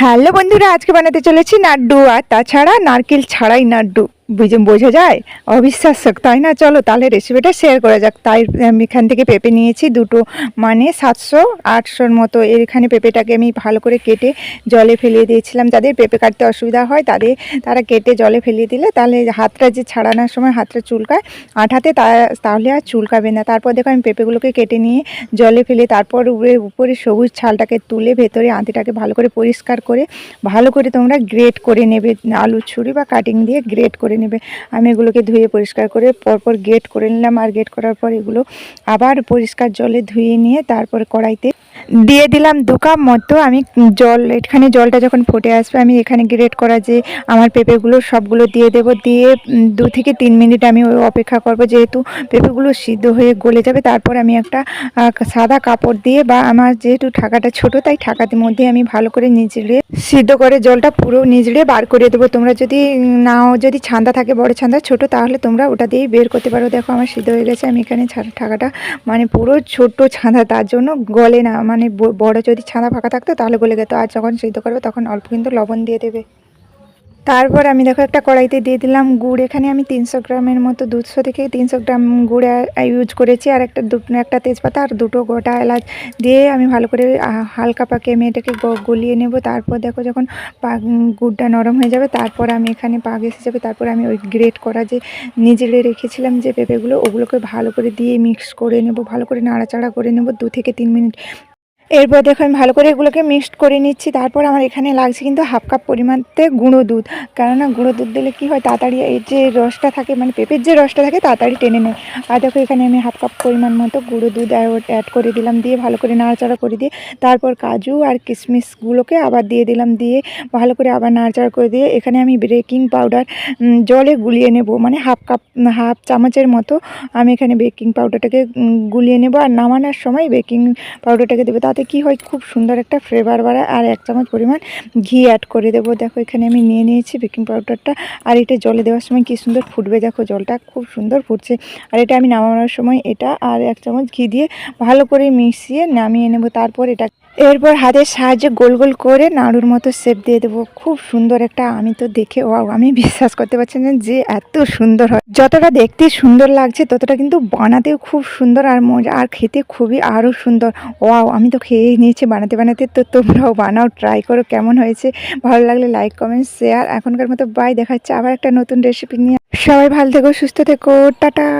Hello বন্ধুরা আজকে বানাতে চলেছি নাড্ডু আর তাছাড়া নারকেল ছাড়াই নাড্ডু। বুঝে বোঝা যায়? অবিশ্বাসক তাই না? চলো তাহলে রেসিপিটা শেয়ার করা যাক। তাই আমি এখান থেকে পেঁপে নিয়েছি দুটো। মানে সাতশো, আটশোর মতো। এখানে পেঁপেটাকে আমি ভালো করে কেটে জলে ফেলিয়ে দিয়েছিলাম। যাদের পেঁপে কাটতে অসুবিধা হয় তাদের তারা কেটে জলে ফেলিয়ে দিলে তাহলে হাতটা যে ছাড়ানোর সময় হাতটা চুলকায় আঠাতে তাহলে আর চুলকাবে না। তারপর দেখো আমি পেঁপেগুলোকে কেটে নিয়ে জলে ফেলে তারপর উপরে উপরে সবুজ ছালটাকে তুলে ভেতরে আঁতিটাকে ভালো করে পরিষ্কার করে, ভালো করে তোমরা গ্রেট করে নেবে। আলুর ছুরি বা কাটিং দিয়ে গ্রেট করে নেবে। আমি এগুলোকে ধুয়ে পরিষ্কার করে পরপর গেট করে নিলাম। আর গেট করার পর এগুলো আবার পরিষ্কার জলে ধুয়ে নিয়ে তারপর কড়াইতে দিয়ে দিলাম দু কাপ মতো। আমি জল, এখানে জলটা যখন ফুটে আসবে, আমি এখানে গ্রেট করা যে আমার পেঁপেগুলো সবগুলো দিয়ে দেব। দিয়ে দু থেকে তিন মিনিট আমি অপেক্ষা করব। যেহেতু পেঁপেগুলো সিদ্ধ হয়ে গলে যাবে, তারপর আমি একটা সাদা কাপড় দিয়ে বা আমার যেহেতু ঠাকাটা ছোট, তাই ঠাকাতে মধ্যে আমি ভালো করে নিচড়ে সিদ্ধ করে জলটা পুরো নিচড়ে বার করে দেবো। তোমরা যদি নাও, যদি ছান্দা থাকে, বড় ছান্দা ছোট, তাহলে তোমরা ওটা দিয়েই বের করতে পারো। দেখো, আমার সিদ্ধ হয়ে গেছে, আমি এখানে ঠাকাটা মানে পুরো ছোট ছাঁদা, তার জন্য গলে না মানে বড় যদি ছাঁদা ফাঁকা থাকতো, তাহলে গলে গেতো আর যখন সিদ্ধ করবে, তখন অল্প কিন্তু লবণ দিয়ে দেবে। তারপর আমি দেখো একটা কড়াইতে দিয়ে দিলাম গুড়। এখানে আমি তিনশো গ্রামের মতো দুশো থেকে তিনশো গ্রাম গুড় ইউজ করেছি। আর একটা দু, একটা তেজপাতা আর দুটো গোটা এলাচ দিয়ে আমি ভালো করে হালকা পাকে গ- গলিয়ে নেব। তারপর দেখো যখন পাক, গুড়টা নরম হয়ে যাবে, তারপর আমি এখানে পাক এসে যাবে। তারপর আমি ওই গ্রেট করা যে নিজেরে রেখেছিলাম যে পেঁপেগুলো, ওগুলোকে ভালো করে দিয়ে মিক্স করে নেব, ভালো করে নাড়াচাড়া করে নেব। দু থেকে তিন মিনিট এরপর দেখো আমি ভালো করে এগুলোকে মিক্সড করে নিচ্ছি। তারপর আমার এখানে লাগছে কিন্তু হাফ কাপ পরিমাণতে গুঁড়ো দুধ। কেননা গুঁড়ো দুধ দিলে কি হয়, তাড়াতাড়ি এই যে রসটা থাকে মানে পেঁপের যে রসটা থাকে, তাড়াতাড়ি টেনে নেয়। আর দেখো এখানে আমি হাফ কাপ পরিমাণ মতো গুঁড়ো দুধ অ্যাড করে দিলাম দিয়ে ভালো করে নাড়াচাড়া করে দিয়ে, তারপর কাজু আর কিশমিশগুলোকে আবার দিয়ে দিলাম দিয়ে ভালো করে আবার নাড়াচাড়া করে দিয়ে এখানে আমি বেকিং পাউডার জলে গুলিয়ে নেব। মানে হাফ কাপ হাফ চামচের মতো আমি এখানে বেকিং পাউডারটাকে গুলিয়ে নেব। আর নামানোর সময় বেকিং পাউডারটাকে দেবো। তাতে কি হয়, খুব সুন্দর একটা ফ্লেভার বাড়ায়। আর এক চামচ পরিমাণ ঘি অ্যাড করে দেবো। দেখো, এখানে আমি নিয়ে নিয়েছি বেকিং পাউডারটা আর এটা জলে দেওয়ার সময় কি সুন্দর ফুটবে। দেখো, জলটা খুব সুন্দর ফুটছে। আর এটা আমি নামানোর সময় এটা আর এক চামচ ঘি দিয়ে ভালো করে মিশিয়ে নামিয়ে নেব। তারপর এটা এরপর হাতের সাহায্যে গোল গোল করে নাড়ুর মতো শেপ দিয়ে দেবো। খুব সুন্দর একটা, আমি তো দেখে ও আমি বিশ্বাস করতে পারছি না যে এত সুন্দর হয়। যতটা দেখতে সুন্দর লাগছে, ততটা কিন্তু বানাতেও খুব সুন্দর আর মজা, আর খেতে খুবই আরও সুন্দর। ওয়াও, আমি তো খেয়েই নিয়েছি বানাতে বানাতে, তো তোমরাও বানাও ট্রাই করো কেমন হয়েছে। ভালো লাগলে লাইক কমেন্ট শেয়ার এখনকার মতো বাই দেখাচ্ছে আবার একটা নতুন রেসিপি নিয়ে। সবাই ভালো থেকো, সুস্থ থেকো, টাটা।